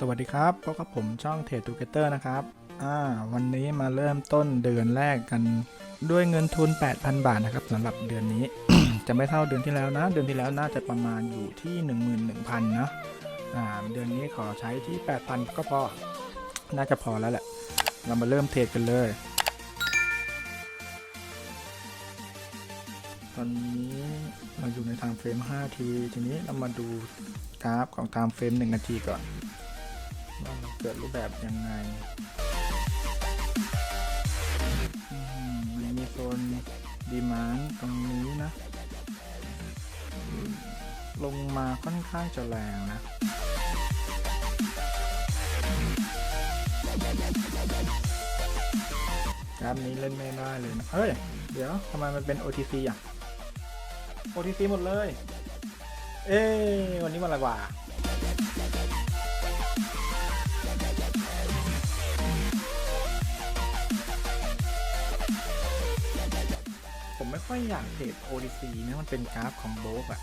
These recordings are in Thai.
สวัสดีครับพบกับผมช่องเทรดทูเกเตอร์นะครับ อ่า วันนี้มาเริ่มต้นเดือนแรกกันด้วยเงินทุน 8,000 บาทนะครับสำหรับเดือนนี้ จะไม่เท่าเดือนที่แล้วนะ เดือนที่แล้วน่าจะประมาณอยู่ที่ 11,000นะอ่า เดือนนี้ขอใช้ที่ 8,000 ก็พอ น่าจะพอแล้วแหละ เรามาเริ่มเทรดกันเลย ตอนนี้เราอยู่ในทม์เฟรม 5 ที ทีนี้เรามาดูกราฟของทม์เฟรม 1 นาทีก่อน กิดรูปแบบยังไงมันมีโซนดีมานตรงนี้นะ ลงมาค่อนข้างจะแรงนะกราฟนี้เล่นไม่ได้เลยนะเฮ้ย เดี๋ยวทำไมมันเป็น OTC อะ OTC หมดเลย เอ้วันนี้วันอะไรวะ ค่อยอยากเทรด OTC นะมันเป็นกราฟของโบกอะ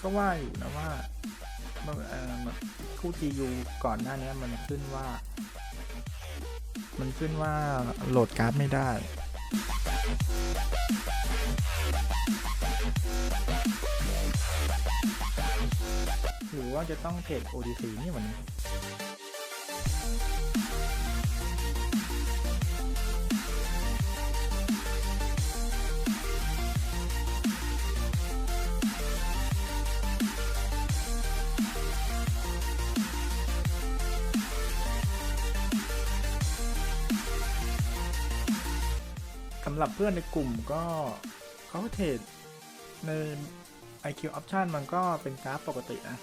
ก็ว่าอยู่นะว่ามันเอ่อมันคู่ TU ก่อนหน้านี้มันขึ้นว่า มันขึ้นว่าโหลดกราฟไม่ได้หรือว่าจะต้องเทรด OTC นี่วันนี้ำหรับเพื่อนในกลุ่มก็เขาเทรดใน IQ Option มันก็เป็นกราฟปกตินะ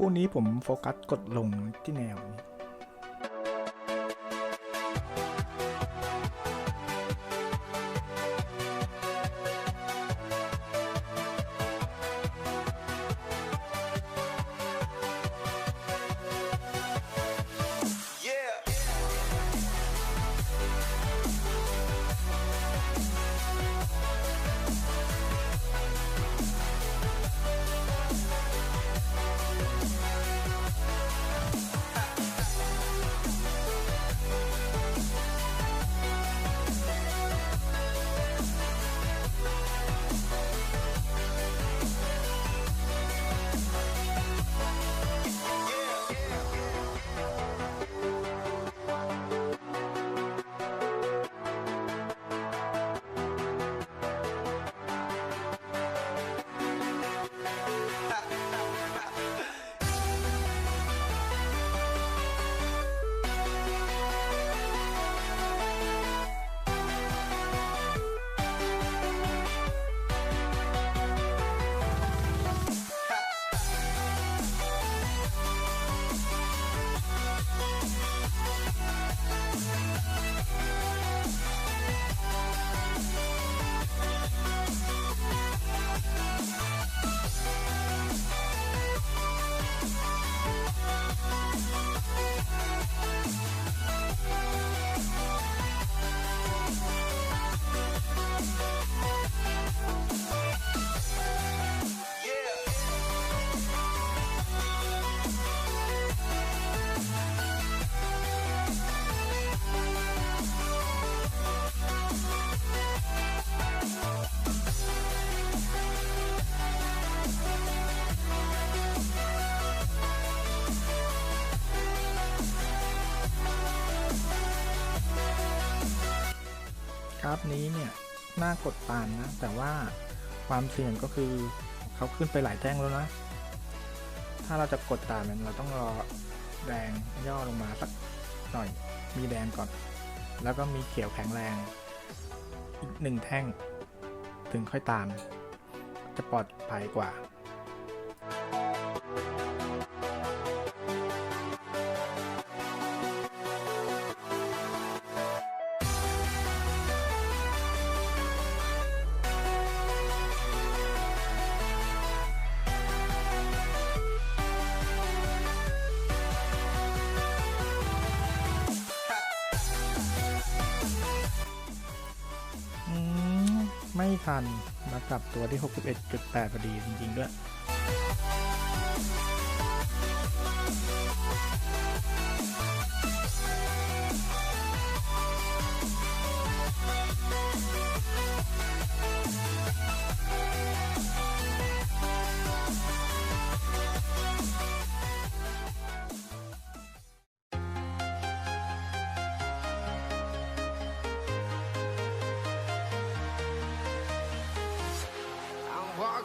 คู่นี้ผมโฟกัสกดลงที่แนวนี้ ราฟนี้เนี่ยน่ากดตามนะ แต่ว่าความเสี่ยงก็คือเขาขึ้นไปหลายแท่งแล้วนะ ถ้าเราจะกดตามมันเราต้องรอแดงย่อลงมาสักหน่อย มีแดงก่อน แล้วก็มีเขียวแข็งแรง อีกหนึ่งแท่ง ถึงค่อยตาม จะปลอดภัยกว่า ไม่ทัน มากลับตัวที่ 61.8พอดีจริง ๆ ด้วย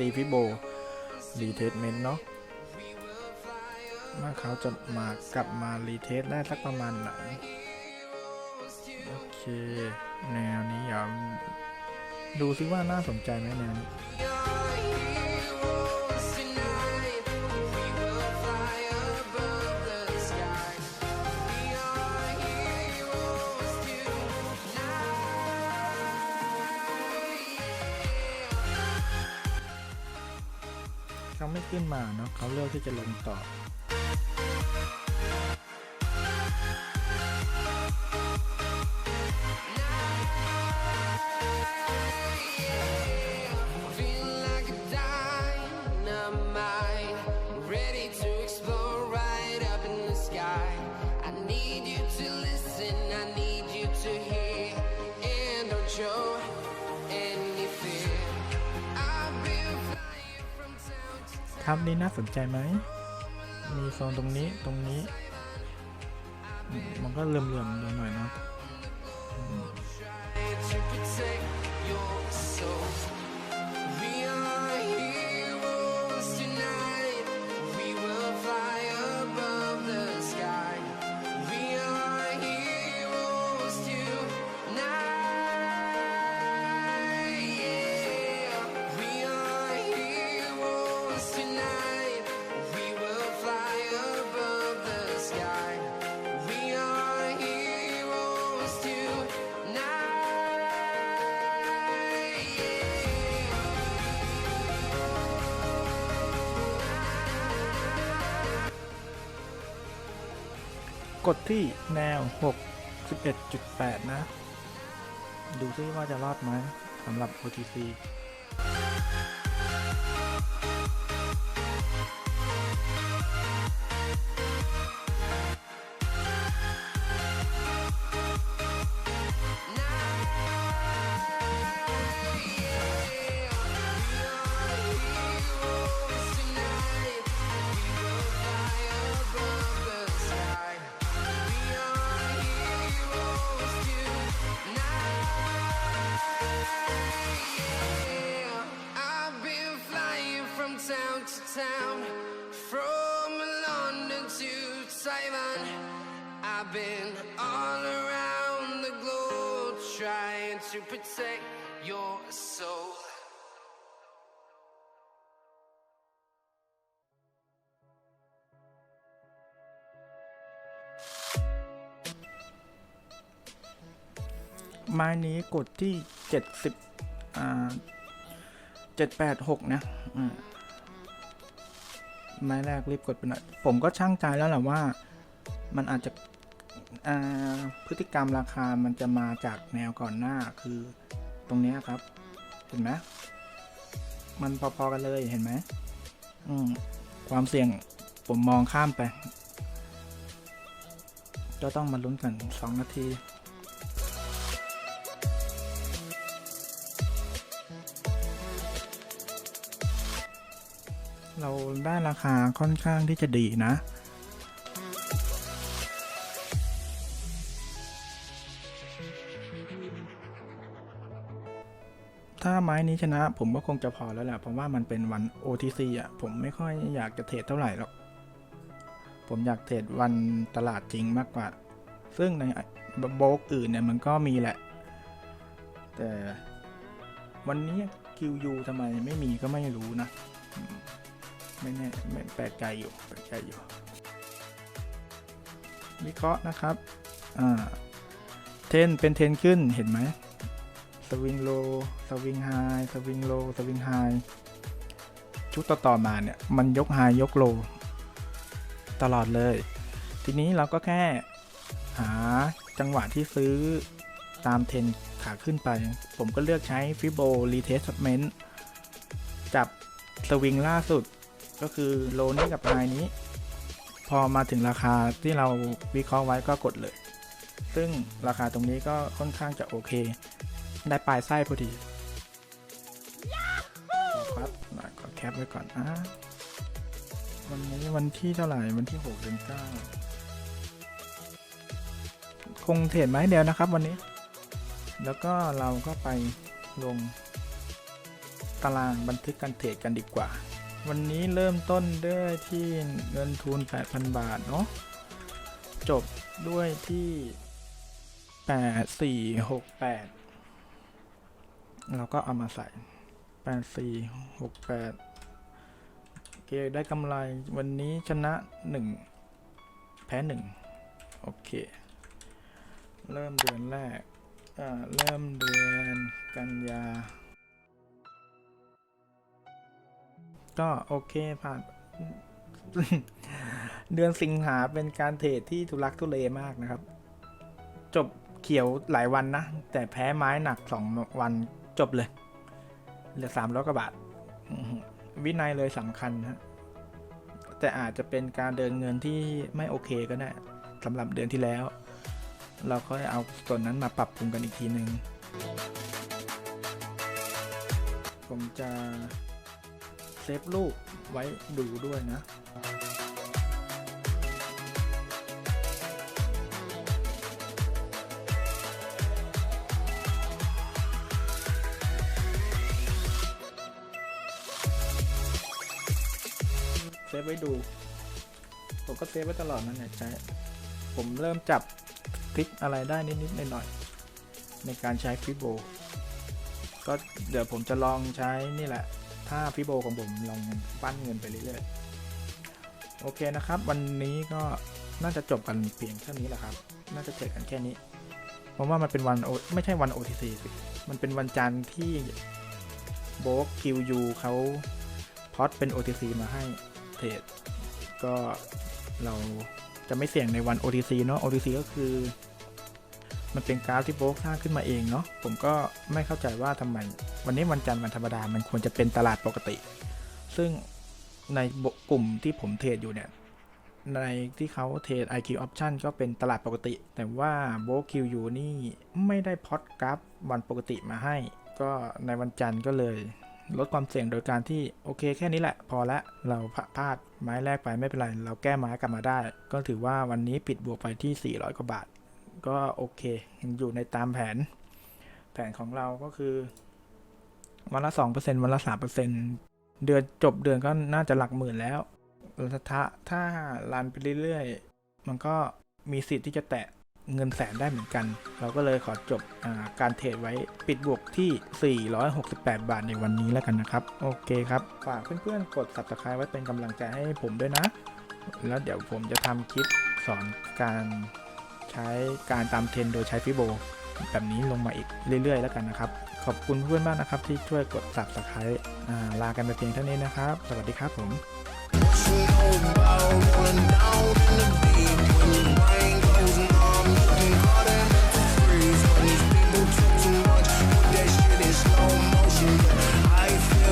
ตีฟิโบรีเทสเมนต์เนาะว่าเขาจะมากลับมารีเทสได้สักประมาณไหน โอเค แนวนี้อย่าดูซิว่าน่าสนใจไหมแนวนี้ ไม่ขึ้นมาเนาะเขาเลือกที่จะลงต่อ ครับนี่น่าสนใจไหม มีโซนตรงนี้ตรงนี้ มันก็เหลื่อมๆหน่อยๆเนาะ กดที่แนว 61.8 นะ ดูซิว่าจะรอดไหมสำหรับ OTC trying to protect your soul. ไม้นี้กดที่70อ่า786นะอืมไม้แรกรีบกดไปหน่อย ผมก็ช่างใจแล้วแหละว่า มันอาจจะ พฤติกรรมราคามันจะมาจากแนวก่อนหน้าคือตรงนี้ครับ เห็นไหมมันพอๆกันเลยเห็นไหมมความเสี่ยงผมมองข้ามไป ก็ต้องมาลุ้นกัน2นาทีเราได้ราคาค่อนข้างที่จะดีนะ ถ้าไม้นี้ชนะ ผมก็คงจะพอแล้วแหละเพราะว่ามันเป็นวัน OTC อะ ผมไม่ค่อยอยากจะเทรดเท่าไหร่หรอก ผมอยากเทรดวันตลาดจริงมากกว่า ซึ่งในโบกอื่นเนี่ยมันก็มีแหละ แต่วันนี้ QU ทำไมไม่มีก็ไม่รู้นะ ไม่แน่ไม่แปลกใจอยู่แปลกใจอยู่ วิเคราะห์นะครับ อ่า เทนเป็นเทนขึ้นเห็นไหม สวิงโลสวิงไฮสวิงโลสวิงไฮชุดต่อๆมาเนี่ย มันยกไฮยกโลตลอดเลย ทีนี้เราก็แค่หาจังหวะที่ซื้อตามเทรนขาขึ้นไป ผมก็เลือกใช้ฟิโบ Retracement จับสวิงล่าสุดก็คือโลนี้กับไฮนี้ พอมาถึงราคาที่เราวิเคราะห์ไว้ก็กดเลย ซึ่งราคาตรงนี้ก็ค่อนข้างจะโอเค ได้ปลายไส้พอดีครับหน่อยขอแคปไว้ก่อนอะวันนี้วันที่เท่าไหร่วันที่6เดือน9คงเทรดไม้เดียวนะครับวันนี้ แล้วก็เราก็ไปลงตารางบันทึกการเทรดกันดีกว่า วันนี้เริ่มต้นด้วยที่เงินทุน 8,000 บาทเนาะจบด้วยที่ 8468 เราก็เอามาใส่8468โอเคได้กำไรวันนี้ชนะ 1 แพ้ 1 โอเค เริ่มเดือนแรกอ่าเริ่มเดือนกันยา ก็โอเคผ่าน เดือนสิงหาเป็นการเทรดที่ทุลักทุเลมากนะครับ จบเขียวหลายวันนะ แต่แพ้ไม้หนักสองวัน จบเลย เหลือสามร้อยกว่าบาท วินัยเลยสำคัญนะแต่อาจจะเป็นการเดินเงินที่ไม่โอเคก็ได้สำหรับเดือนที่แล้ว เราก็เอาส่วนนั้นมาปรับปรุงกันอีกทีหนึ่งผมจะเซฟรูปไว้ดูด้วยนะ ฟไว้ดู ผมก็เซฟไว้ตลอดนั่นแหละใช้ ผมเริ่มจับคลิกอะไรได้นิดๆหน่อยๆในการใช้ฟิโบก็เดี๋ยวผมจะลองใช้นี่แหละ ถ้าฟิโบของผมลองปั้นเงินไปเรื่อยๆ โอเคนะครับ วันนี้ก็น่าจะจบกันเพียงเท่านี้แหละครับ น่าจะเทรดกันแค่นี้เพราะว่ามันเป็นวัน O- ไม่ใช่วัน OTC สิ มันเป็นวันจันทร์ที่โบกคิวยูเขาพอดเป็น OTC มาให้ เทรดก็เราจะไม่เสี่ยงในวัน OTC เนาะ OTC ก็คือ มันเป็นกราฟที่โบกสร้างขึ้นมาเองเนาะผมก็ไม่เข้าใจว่าทำไม วันนี้วันจันทร์วันธรรมดา มันควรจะเป็นตลาดปกติ ซึ่งในกลุ่มที่ผมเทรดอยู่เนี่ย ในที่เขาเทรด IQ Option ก็เป็นตลาดปกติ แต่ว่าโบคิวยูนี่ไม่ได้พอดกราฟวันปกติมาให้ ก็ในวันจันทร์ก็เลย ลดความเสี่ยงโดยการที่โอเคแค่นี้แหละ พอละเราพลาดไม้แรกไปไม่เป็นไร เราแก้ไม้กลับมาได้ ก็ถือว่าวันนี้ปิดบวกไปที่ 400 กว่าบาท ก็โอเคยังอยู่ในตามแผน แผนของเราก็คือ วันละ 2%วันละ 3%เดือนจบเดือนก็น่าจะหลักหมื่นแล้วล้วถ้าถ้ารันไปเรื่อยๆ มันก็มีสิทธิ์ที่จะแตะ เงินแสนได้เหมือนกัน เราก็เลยขอจบการเทรดไว้ปิดบวกที่ 468 บาทในวันนี้แล้วกันนะครับ โอเคครับ ฝากเพื่อนๆ กด subscribe ไว้เป็นกำลังใจให้ผมด้วยนะ แล้วเดี๋ยวผมจะทำคลิปสอนการใช้การตามเทรนโดยใช้ฟิโบแบบนี้ลงมาอีกเรื่อยๆ แล้วกันนะครับ ขอบคุณเพื่อนมากนะครับ ที่ช่วยกด subscribe ลากันไปเพียงเท่านี้นะครับ สวัสดีครับผม